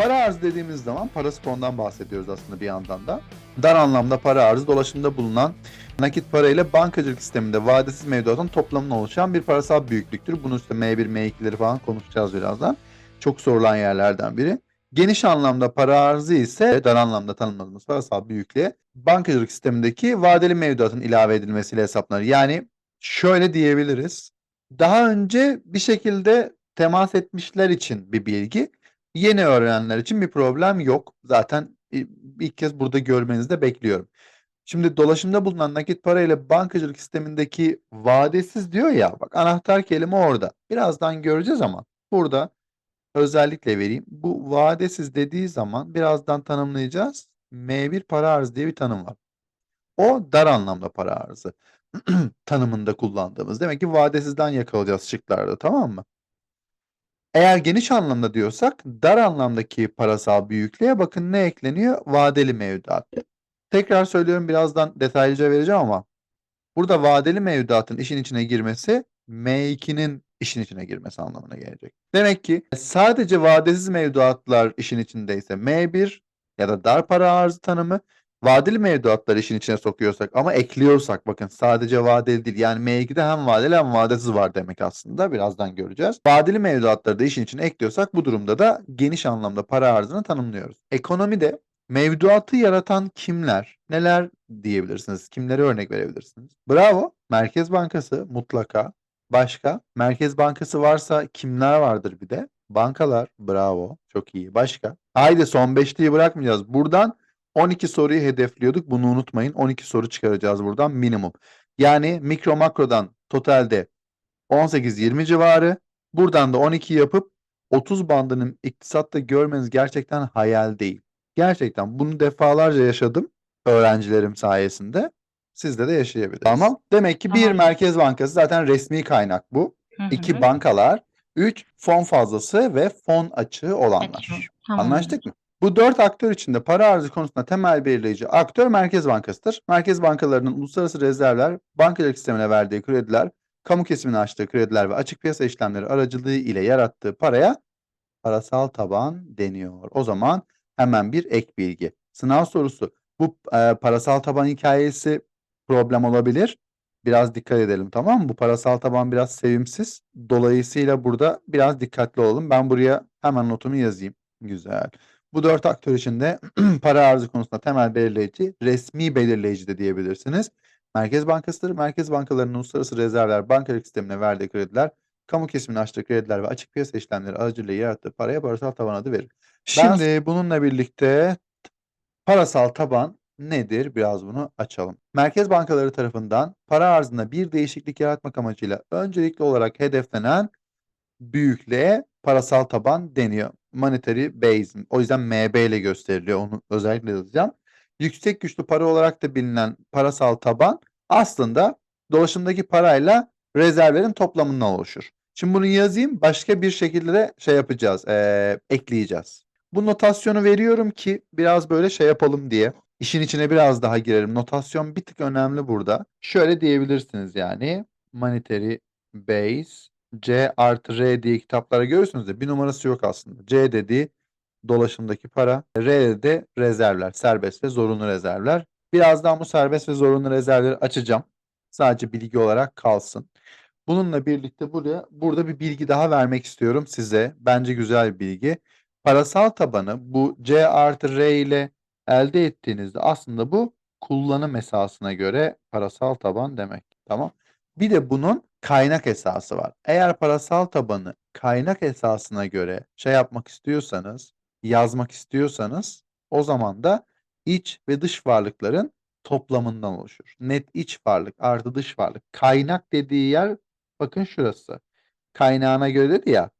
Para arzı dediğimiz zaman parası fondan bahsediyoruz aslında bir yandan da. Dar anlamda para arzı dolaşımda bulunan nakit para ile bankacılık sisteminde vadesiz mevduatın toplamından oluşan bir parasal büyüklüktür. Bunu işte M1, M2'leri falan konuşacağız birazdan. Çok sorulan yerlerden biri. Geniş anlamda para arzı ise dar anlamda tanımladığımız parasal büyüklüğe bankacılık sistemindeki vadeli mevduatın ilave edilmesiyle hesaplanır. Yani şöyle diyebiliriz. Daha önce bir şekilde temas etmişler için bir bilgi. Yeni öğrenenler için bir problem yok. Zaten ilk kez burada görmenizi de bekliyorum. Şimdi dolaşımda bulunan nakit para ile bankacılık sistemindeki vadesiz diyor ya bak anahtar kelime orada. Birazdan göreceğiz ama burada özellikle vereyim. Bu vadesiz dediği zaman birazdan tanımlayacağız. M1 para arzı diye bir tanım var. O dar anlamda para arzı tanımında kullandığımız. Demek ki vadesizden yakalayacağız şıklarda tamam mı? Eğer geniş anlamda diyorsak dar anlamdaki parasal büyüklüğe bakın ne ekleniyor? Vadeli mevduat. Tekrar söylüyorum birazdan detaylıca vereceğim ama burada vadeli mevduatın işin içine girmesi M2'nin işin içine girmesi anlamına gelecek. Demek ki sadece vadesiz mevduatlar işin içindeyse M1 ya da dar para arzı tanımı vadeli mevduatları işin içine sokuyorsak ama ekliyorsak bakın sadece vadeli değil yani M2'de hem vadeli hem vadesiz var demek aslında birazdan göreceğiz. Vadeli mevduatları da işin içine ekliyorsak bu durumda da geniş anlamda para arzını tanımlıyoruz. Ekonomide mevduatı yaratan kimler? Neler diyebilirsiniz? Kimlere örnek verebilirsiniz? Bravo. Merkez Bankası mutlaka. Başka? Merkez Bankası varsa kimler vardır bir de? Bankalar. Bravo. Çok iyi. Başka? Haydi son 5'liyi bırakmayacağız. Buradan 12 soruyu hedefliyorduk. Bunu unutmayın. 12 soru çıkaracağız buradan minimum. Yani mikro makrodan totalde 18-20 civarı. Buradan da 12 yapıp 30 bandının iktisatta görmeniz gerçekten hayal değil. Gerçekten bunu defalarca yaşadım öğrencilerim sayesinde. Sizde de yaşayabilirsiniz. Tamam. Demek ki bir Tamam. Merkez Bankası zaten resmi kaynak bu. Hı hı. İki bankalar. Üç fon fazlası ve fon açığı olanlar. Peki, tamamdır. Anlaştık mı? Bu dört aktör içinde para arzı konusunda temel belirleyici aktör Merkez Bankası'dır. Merkez bankalarının uluslararası rezervler, bankacılık sistemine verdiği krediler, kamu kesimine açtığı krediler ve açık piyasa işlemleri aracılığı ile yarattığı paraya parasal taban deniyor. O zaman hemen bir ek bilgi. Sınav sorusu. Bu e, parasal taban hikayesi problem olabilir. Biraz dikkat edelim tamam mı? Bu parasal taban biraz sevimsiz. Dolayısıyla burada biraz dikkatli olalım. Ben buraya hemen notumu yazayım. Güzel. Bu dört aktör için de para arzı konusunda temel belirleyici, resmi belirleyici de diyebilirsiniz. Merkez Bankası'dır. Merkez bankalarının uluslararası rezervler, bankacılık sistemine verdiği krediler, kamu kesimine açtığı krediler ve açık piyasa işlemleri aracılığıyla yarattığı paraya parasal taban adı verir. Şimdi bununla birlikte parasal taban nedir? Biraz bunu açalım. Merkez bankaları tarafından para arzında bir değişiklik yaratmak amacıyla öncelikli olarak hedeflenen büyüklüğe parasal taban deniyor. Monetary base. O yüzden MB ile gösteriliyor. Onu özellikle yazacağım. Yüksek güçlü para olarak da bilinen parasal taban aslında dolaşımdaki parayla rezervlerin toplamından oluşur. Şimdi bunu yazayım. Başka bir şekilde de şey yapacağız. eee, ekleyeceğiz. Bu notasyonu veriyorum ki biraz böyle şey yapalım diye. İşin içine biraz daha girelim. Notasyon bir tık önemli burada. Şöyle diyebilirsiniz yani. Monetary base C artı R diye kitaplara görüyorsunuz ya bir numarası yok aslında. C dediği dolaşımdaki para. R de rezervler. Serbest ve zorunlu rezervler. Birazdan bu serbest ve zorunlu rezervleri açacağım. Sadece bilgi olarak kalsın. Bununla birlikte buraya burada bir bilgi daha vermek istiyorum size. Bence güzel bir bilgi. Parasal tabanı bu C artı R ile elde ettiğinizde aslında bu kullanım esasına göre parasal taban demek. Tamam. Bir de bunun kaynak esası var. Eğer parasal tabanı kaynak esasına göre şey yapmak istiyorsanız, yazmak istiyorsanız o zaman da iç ve dış varlıkların toplamından oluşur. Net iç varlık artı dış varlık. Kaynak dediği yer bakın şurası. Kaynağına göre dedi ya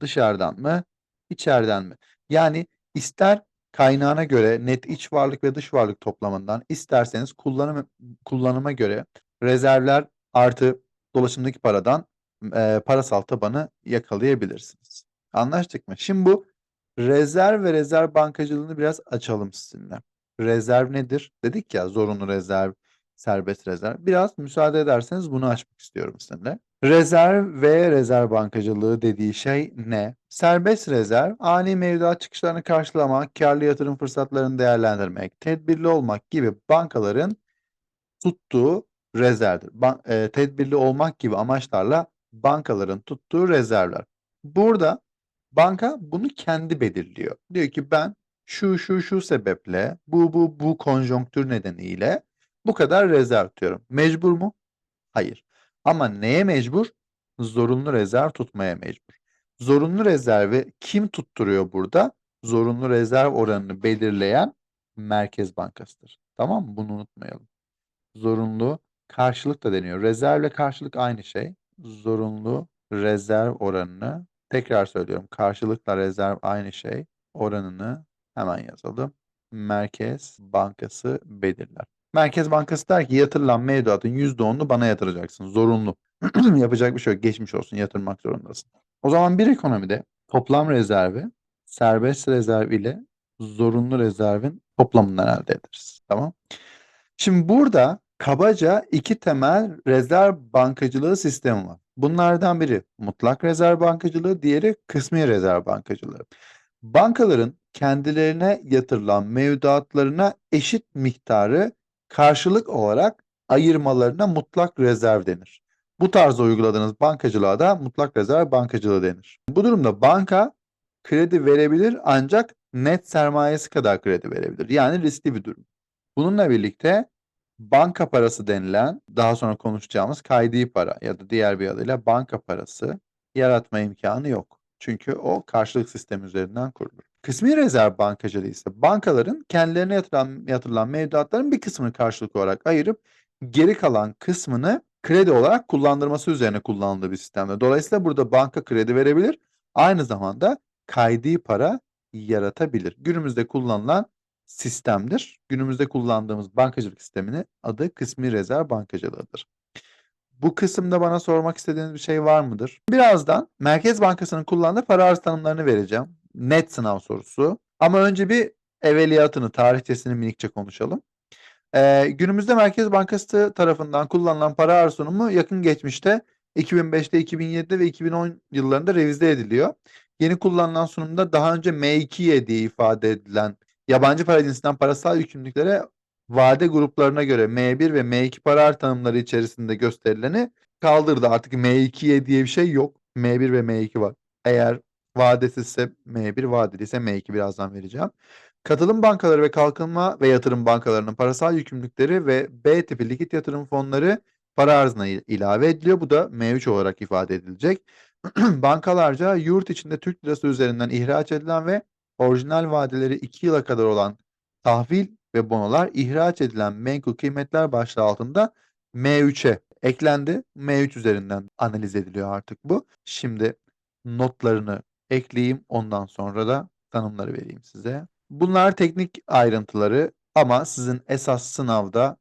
dışarıdan mı, içeriden mi? Yani ister kaynağına göre net iç varlık ve dış varlık toplamından, isterseniz kullanım kullanıma göre rezervler artı dolaşımdaki paradan e, parasal tabanı yakalayabilirsiniz. Anlaştık mı? Şimdi bu rezerv ve rezerv bankacılığını biraz açalım sizinle. Rezerv nedir? Dedik ya zorunlu rezerv, serbest rezerv. Biraz müsaade ederseniz bunu açmak istiyorum sizinle. Rezerv ve rezerv bankacılığı dediği şey ne? Serbest rezerv, ani mevduat çıkışlarını karşılamak, karlı yatırım fırsatlarını değerlendirmek, tedbirli olmak gibi bankaların tuttuğu rezervdir. Ban e, tedbirli olmak gibi amaçlarla bankaların tuttuğu rezervler. Burada banka bunu kendi belirliyor. Diyor ki ben şu şu şu sebeple bu bu bu konjonktür nedeniyle bu kadar rezerv tutuyorum. Mecbur mu? Hayır. Ama neye mecbur? Zorunlu rezerv tutmaya mecbur. Zorunlu rezervi kim tutturuyor burada? Zorunlu rezerv oranını belirleyen Merkez Bankası'dır. Tamam mı? Bunu unutmayalım. Karşılık da deniyor. Rezervle karşılık aynı şey. Zorunlu rezerv oranını tekrar söylüyorum. Karşılıkla rezerv aynı şey. Oranını hemen yazalım. Merkez Bankası belirler. Merkez Bankası der ki yatırılan mevduatın %10'unu bana yatıracaksın. Zorunlu. Yapacak bir şey yok. Geçmiş olsun. Yatırmak zorundasın. O zaman bir ekonomide toplam rezervi serbest rezerv ile zorunlu rezervin toplamından elde ederiz. Tamam. Şimdi burada kabaca iki temel rezerv bankacılığı sistemi var. Bunlardan biri mutlak rezerv bankacılığı, diğeri kısmi rezerv bankacılığı. Bankaların kendilerine yatırılan mevduatlarına eşit miktarı karşılık olarak ayırmalarına mutlak rezerv denir. Bu tarzda uyguladığınız bankacılığa da mutlak rezerv bankacılığı denir. Bu durumda banka kredi verebilir ancak net sermayesi kadar kredi verebilir. Yani riskli bir durum. Bununla birlikte banka parası denilen daha sonra konuşacağımız kaydi para ya da diğer bir adıyla banka parası yaratma imkanı yok. Çünkü o karşılık sistemi üzerinden kurulur. Kısmi rezerv bankacılığı ise bankaların kendilerine yatırılan, yatırılan mevduatların bir kısmını karşılık olarak ayırıp geri kalan kısmını kredi olarak kullandırması üzerine kullanıldığı bir sistemde. Dolayısıyla burada banka kredi verebilir. Aynı zamanda kaydi para yaratabilir. Günümüzde kullanılan sistemdir. Günümüzde kullandığımız bankacılık sisteminin adı kısmi rezerv bankacılığıdır. Bu kısımda bana sormak istediğiniz bir şey var mıdır? Birazdan Merkez Bankası'nın kullandığı para arz tanımlarını vereceğim. Net sınav sorusu. Ama önce bir evveliyatını, tarihçesini minikçe konuşalım. Ee, günümüzde Merkez Bankası tarafından kullanılan para arz sunumu yakın geçmişte 2005'te, 2007'de ve 2010 yıllarında revize ediliyor. Yeni kullanılan sunumda daha önce M2Y diye ifade edilen yabancı para cinsinden parasal yükümlülüklere vade gruplarına göre M1 ve M2 para arz tanımları içerisinde gösterileni kaldırdı. Artık M2Y diye bir şey yok. M1 ve M2 var. Eğer vadesizse M1, vadeli ise M2 birazdan vereceğim. Katılım bankaları ve kalkınma ve yatırım bankalarının parasal yükümlülükleri ve B tipi likit yatırım fonları para arzına ilave ediliyor. Bu da M3 olarak ifade edilecek. Bankalarca yurt içinde Türk lirası üzerinden ihraç edilen ve orijinal vadeleri 2 yıla kadar olan tahvil ve bonolar ihraç edilen menkul kıymetler başlığı altında M3'e eklendi. M3 üzerinden analiz ediliyor artık bu. Şimdi notlarını ekleyeyim. Ondan sonra da tanımları vereyim size. Bunlar teknik ayrıntıları ama sizin esas sınavda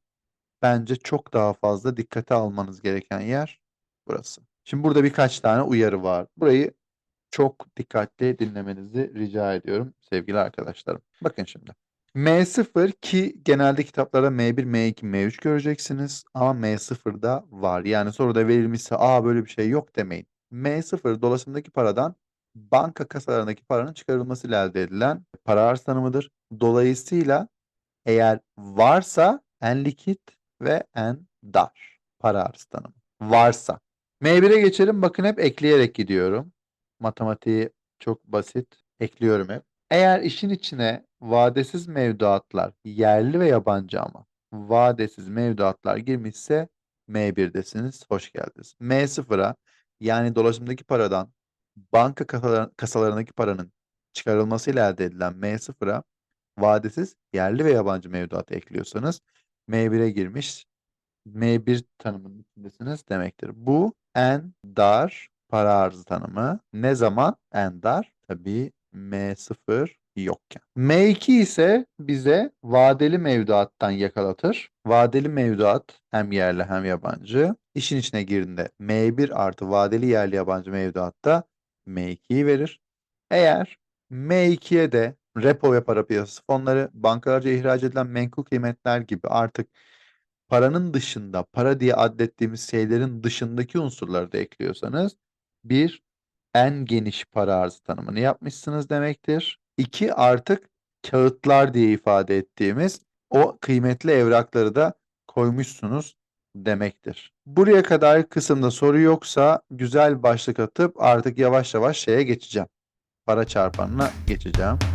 bence çok daha fazla dikkate almanız gereken yer burası. Şimdi burada birkaç tane uyarı var. Burayı çok dikkatli dinlemenizi rica ediyorum sevgili arkadaşlarım. Bakın şimdi. M0 ki genelde kitaplarda M1, M2, M3 göreceksiniz ama M0'da var. Yani soruda verilmişse aa böyle bir şey yok demeyin. M0 dolaşımdaki paradan banka kasalarındaki paranın çıkarılmasıyla elde edilen para arz. Dolayısıyla eğer varsa en likit ve en dar para arz. Varsa. M1'e geçelim. Bakın hep ekleyerek gidiyorum. Matematiği çok basit. Ekliyorum hep. Eğer işin içine vadesiz mevduatlar, yerli ve yabancı ama vadesiz mevduatlar girmişse M1'desiniz. Hoş geldiniz. M0'a yani dolaşımdaki paradan banka kasalarındaki paranın çıkarılmasıyla elde edilen M0'a vadesiz yerli ve yabancı mevduat ekliyorsanız M1'e girmiş M1 tanımının içindesiniz demektir. Bu en dar para arzı tanımı. Ne zaman en dar? Tabii M0 yokken. M2 ise bize vadeli mevduattan yakalatır. Vadeli mevduat hem yerli hem yabancı. İşin içine girdiğinde M1 artı vadeli yerli yabancı mevduatta M2'yi verir. Eğer M2'ye de repo ve para piyasası fonları, bankalarca ihraç edilen menkul kıymetler gibi artık paranın dışında, para diye adlettiğimiz şeylerin dışındaki unsurları da ekliyorsanız bir en geniş para arzı tanımını yapmışsınız demektir. İki artık kağıtlar diye ifade ettiğimiz o kıymetli evrakları da koymuşsunuz demektir. Buraya kadar kısımda soru yoksa güzel başlık atıp artık yavaş yavaş şeye geçeceğim. Para çarpanına geçeceğim.